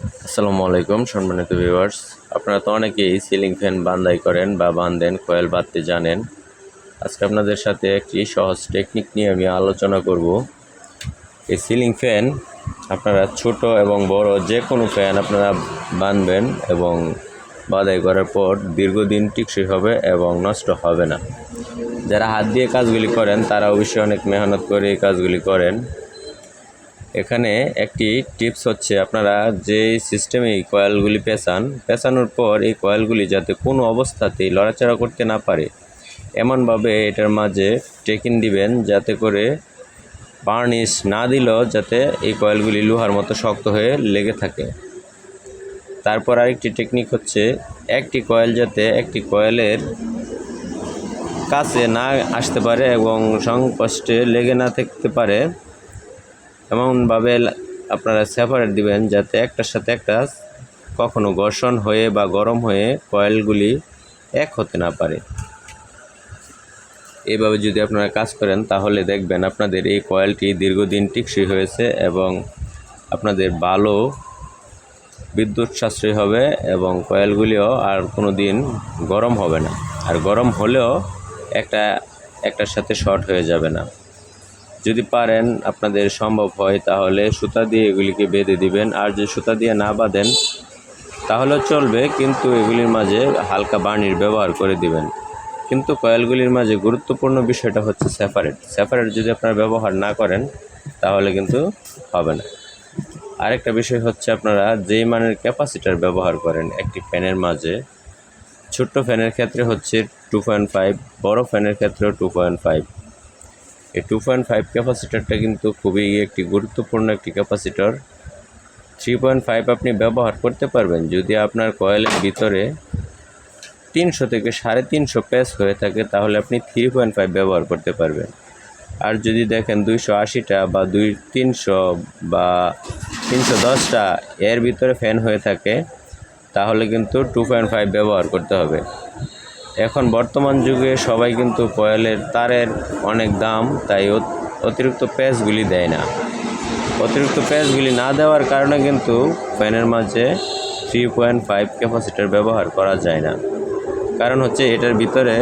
আসসালামু আলাইকুম, সম্মানিত ভিউয়ার্স আপনারা তো অনেকেই সিলিং ফ্যান বান্দাই করেন বা বান্ধেন কয়েল বাঁধতে জানেন। আজকে আপনাদের সাথে একটি সহজ টেকনিক নিয়ে আমি আলোচনা করব। এই সিলিং ফ্যান আপনারা ছোট এবং বড় যে কোনো ফ্যান আপনারা বাঁধবেন এবং বাদাই করার পর দীর্ঘদিন টিকসই হবে এবং নষ্ট হবে না। যারা হাত দিয়ে কাজগুলি করেন, তারা অবশ্যই অনেক মেহনত করে এই কাজগুলি করেন। এখানে একটি টিপস হচ্ছে আপনারা যে সিস্টেমে এই কয়েলগুলি পেঁচান, পেঁচানোর পর এই কয়েলগুলি যাতে কোনো অবস্থাতেই লড়াচড়া করতে না পারে, এমনভাবে এটার মাঝে টেকিন দিবেন যাতে করে বার্নিশ না দিলেও যাতে এই কয়েলগুলি লোহার মতো শক্ত হয়ে লেগে থাকে। তারপর আরেকটি টেকনিক হচ্ছে একটি কয়েল যাতে একটি কয়েলের কাছে না আসতে পারে এবং সংকষ্টে লেগে না থাকতে পারে এমনভাবে আপনারা সেপারেট দিবেন যাতে একটার সাথে একটা কখনো ঘর্ষণ হয়ে বা গরম হয়ে কয়েলগুলি এক হতে না পারে। এভাবে যদি আপনারা কাজ করেন, তাহলে দেখবেন আপনাদের এই কয়েলটি দীর্ঘদিন টিকসই হয়েছে এবং আপনাদের ভালো বিদ্যুৎ সাশ্রয় হবে এবং কয়েলগুলিও আর কোনো দিন গরম হবে না। আর গরম হলেও একটা, একটার সাথে শর্ট হয়ে যাবে না। যদি পারেন, আপনাদের সম্ভব হয়, তাহলে সুতা দিয়ে এগুলিকে বেঁধে দিবেন। আর যদি সুতা দিয়ে না বাঁধেন, তাহলে চলবে, কিন্তু এগুলির মাঝে হালকা বার্নির ব্যবহার করে দিবেন। কিন্তু কয়েলগুলির মাঝে গুরুত্বপূর্ণ বিষয়টা হচ্ছে সেপারেট। সেপারেট যদি আপনারা ব্যবহার না করেন, তাহলে কিন্তু হবে না। আরেকটা বিষয় হচ্ছে আপনারা যেই মানের ক্যাপাসিটার ব্যবহার করেন, একটি ফ্যানের মাঝে, ছোট্ট ফ্যানের ক্ষেত্রে হচ্ছে টু পয়েন্ট ফাইভ বড়ো ফ্যানের ক্ষেত্রেও টু পয়েন্ট ফাইভ এই টু পয়েন্ট ফাইভ ক্যাপাসিটারটা কিন্তু খুবই একটি গুরুত্বপূর্ণ একটি ক্যাপাসিটর থ্রি পয়েন্ট ফাইভ আপনি ব্যবহার করতে পারবেন যদি আপনার কয়েলের ভিতরে তিনশো থেকে সাড়ে তিনশো প্যাচ হয়ে থাকে, তাহলে আপনি থ্রি পয়েন্ট ফাইভ ব্যবহার করতে পারবেন। আর যদি দেখেন দুইশো আশিটা বা দুই তিনশো বা তিনশো দশটা এর ভিতরে ফ্যান হয়ে থাকে, তাহলে কিন্তু টু পয়েন্ট ফাইভ ব্যবহার করতে হবে। এখন বর্তমান যুগে সবাই কিন্তু কয়েলের তারের অনেক দাম, তাই অতিরিক্ত প্যাচগুলি দেয় না। অতিরিক্ত প্যাচগুলি না দেওয়ার কারণে কিন্তু ফ্যানের মাঝে থ্রি পয়েন্ট ফাইভ ক্যাপাসিটার ব্যবহার করা যায় না। কারণ হচ্ছে এটার ভিতরে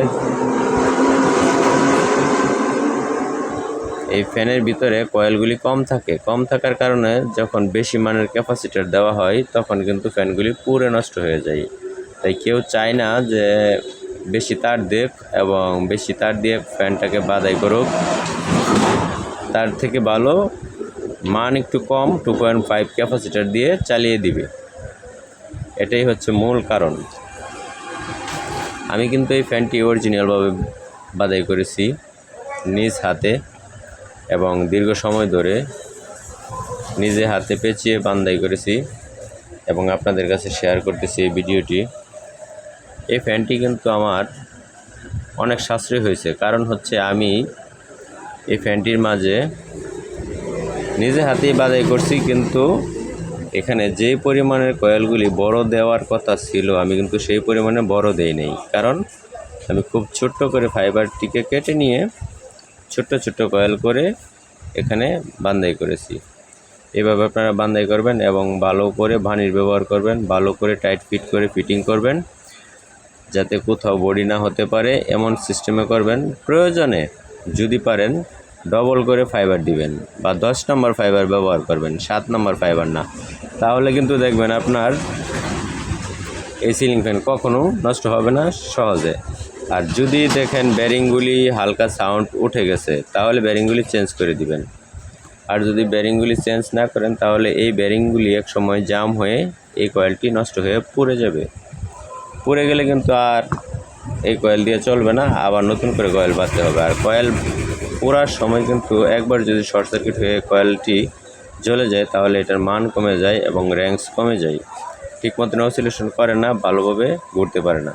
এই ফ্যানের ভিতরে কয়েলগুলি কম থাকে। কম থাকার কারণে যখন বেশি মানের ক্যাপাসিটার দেওয়া হয়, তখন কিন্তু ফ্যানগুলি পুরে নষ্ট হয়ে যায়। তাই কেউ চায় না যে বেশি তার দেখ এবং বেশি তার দিয়ে ফ্যানটাকে বাদাই করুক। তার থেকে ভালো মান একটু কম টু পয়েন্ট ফাইভ ক্যাপাসিটার দিয়ে চালিয়ে দিবে। এটাই হচ্ছে মূল কারণ। আমি কিন্তু এই ফ্যানটি অরিজিনালভাবে বাদাই করেছি নিজ হাতে এবং দীর্ঘ সময় ধরে নিজে হাতে পেঁচিয়ে বান্দাই করেছি এবং আপনাদের কাছে শেয়ার করতেছি এই ভিডিওটি। এই ফ্যানটি কিন্তু আমার অনেক সাশ্রয় হয়েছে। কারণ হচ্ছে আমি এই ফ্যানটির মাঝে নিজে হাতেই বাদাই করছি, কিন্তু এখানে যে পরিমাণের কয়েলগুলি বড় দেওয়ার কথা ছিল, আমি কিন্তু সেই পরিমাণে বড় দেই নেই। কারণ আমি খুব ছোট্ট করে ফাইবারটিকে কেটে নিয়ে ছোট্ট ছোট্ট কয়েল করে এখানে বান্দাই করেছি। এভাবে আপনারা বান্দাই করবেন এবং ভালো করে ভানির ব্যবহার করবেন, ভালো করে টাইট ফিট করে ফিটিং করবেন। যাতে কোথাও বডি না হতে পারে, এমন সিস্টেমে করবেন। প্রয়োজনে যদি পারেন ডবল করে ফাইবার দিবেন বা দশ নম্বর ফাইবার ব্যবহার করবেন, সাত নম্বর ফাইবার না। তাহলে কিন্তু দেখবেন আপনার এই সিলিং ফ্যান কখনো নষ্ট হবে না, সহজে। আর যদি দেখেন ব্যারিংগুলি হালকা সাউন্ড উঠে গেছে, তাহলে ব্যারিংগুলি চেঞ্জ করে দিবেন। আর যদি ব্যারিংগুলি চেঞ্জ না করেন, তাহলে এই ব্যারিংগুলি এক সময় জাম হয়ে এই কয়েলটি নষ্ট হয়ে পড়ে যাবে। পুড়ে গেলে কিন্তু আর এই কয়েল দিয়ে চলবে না, আবার নতুন করে কয়েল বাঁধতে হবে। আর কয়েল পোড়ার সময় কিন্তু একবার যদি শর্ট সার্কিট হয়ে কয়েলটি জ্বলে যায়, তাহলে এটার মান কমে যায় এবং র্যাঙ্কস কমে যায়। ঠিক মতন অসিলেশন করে না, ভালোভাবে ঘুরতে পারে না।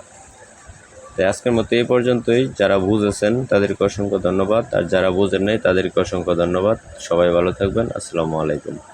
তাই আজকের মতো এই পর্যন্তই। যারা বুঝেছেন, তাদেরকে অসংখ্য ধন্যবাদ। আর যারা বুঝেন নাই, তাদেরকে অসংখ্য ধন্যবাদ। সবাই ভালো থাকবেন। আসসালামু আলাইকুম।